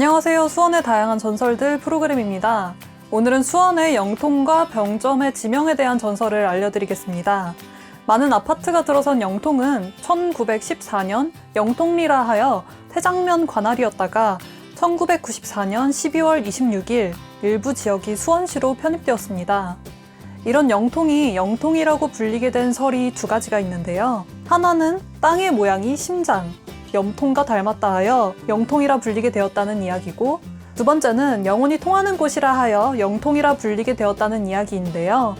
안녕하세요. 수원의 다양한 전설들 프로그램입니다. 오늘은 수원의 영통과 병점의 지명에 대한 전설을 알려드리겠습니다. 많은 아파트가 들어선 영통은 1914년 영통리라 하여 태장면 관할이었다가 1994년 12월 26일 일부 지역이 수원시로 편입되었습니다. 이런 영통이 영통이라고 불리게 된 설이 두 가지가 있는데요. 하나는 땅의 모양이 심장, 염통과 닮았다 하여 영통이라 불리게 되었다는 이야기고 두 번째는 영혼이 통하는 곳이라 하여 영통이라 불리게 되었다는 이야기인데요.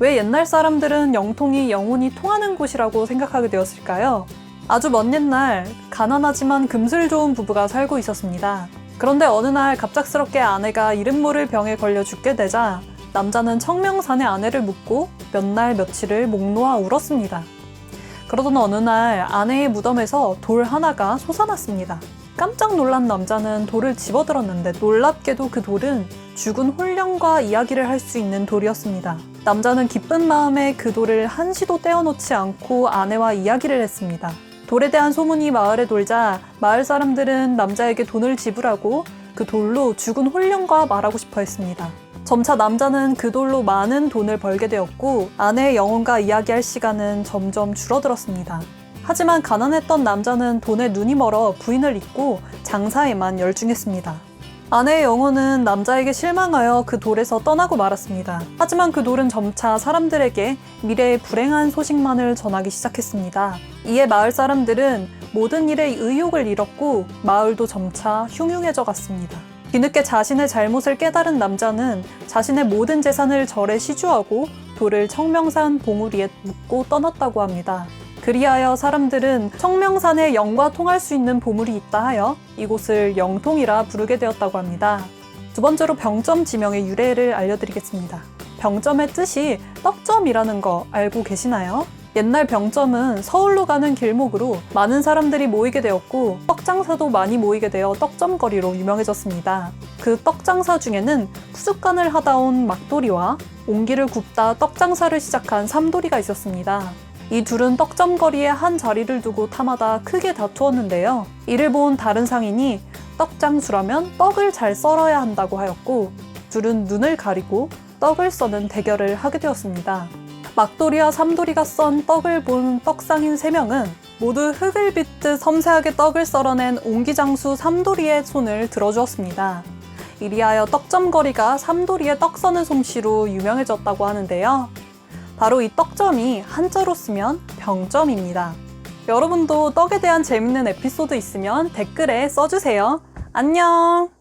왜 옛날 사람들은 영통이 영혼이 통하는 곳이라고 생각하게 되었을까요? 아주 먼 옛날 가난하지만 금슬 좋은 부부가 살고 있었습니다. 그런데 어느 날 갑작스럽게 아내가 이름 모를 병에 걸려 죽게 되자 남자는 청명산에 아내를 묻고 몇 날 며칠을 목 놓아 울었습니다. 그러던 어느 날 아내의 무덤에서 돌 하나가 솟아났습니다. 깜짝 놀란 남자는 돌을 집어들었는데 놀랍게도 그 돌은 죽은 홀령과 이야기를 할 수 있는 돌이었습니다. 남자는 기쁜 마음에 그 돌을 한시도 떼어놓지 않고 아내와 이야기를 했습니다. 돌에 대한 소문이 마을에 돌자 마을 사람들은 남자에게 돈을 지불하고 그 돌로 죽은 홀령과 말하고 싶어 했습니다. 점차 남자는 그 돌로 많은 돈을 벌게 되었고 아내의 영혼과 이야기할 시간은 점점 줄어들었습니다. 하지만 가난했던 남자는 돈에 눈이 멀어 부인을 잊고 장사에만 열중했습니다. 아내의 영혼은 남자에게 실망하여 그 돌에서 떠나고 말았습니다. 하지만 그 돌은 점차 사람들에게 미래의 불행한 소식만을 전하기 시작했습니다. 이에 마을 사람들은 모든 일에 의욕을 잃었고 마을도 점차 흉흉해져 갔습니다. 뒤늦게 자신의 잘못을 깨달은 남자는 자신의 모든 재산을 절에 시주하고 돌을 청명산 봉우리에 묻고 떠났다고 합니다. 그리하여 사람들은 청명산에 영과 통할 수 있는 보물이 있다 하여 이곳을 영통이라 부르게 되었다고 합니다. 두 번째로 병점 지명의 유래를 알려드리겠습니다. 병점의 뜻이 떡점이라는 거 알고 계시나요? 옛날 병점은 서울로 가는 길목으로 많은 사람들이 모이게 되었고 떡장사도 많이 모이게 되어 떡점거리로 유명해졌습니다. 그 떡장사 중에는 푸죽간을 하다 온 막돌이와 옹기를 굽다 떡장사를 시작한 삼돌이가 있었습니다. 이 둘은 떡점거리에 한 자리를 두고 타마다 크게 다투었는데요. 이를 본 다른 상인이 떡장수라면 떡을 잘 썰어야 한다고 하였고 둘은 눈을 가리고 떡을 써는 대결을 하게 되었습니다. 막돌이와 삼돌이가 썬 떡을 본 떡상인 세명은 모두 흙을 빚듯 섬세하게 떡을 썰어낸 옹기장수 삼돌이의 손을 들어주었습니다. 이리하여 떡점거리가 삼돌이의 떡 써는 솜씨로 유명해졌다고 하는데요. 바로 이 떡점이 한자로 쓰면 병점입니다. 여러분도 떡에 대한 재밌는 에피소드 있으면 댓글에 써주세요. 안녕!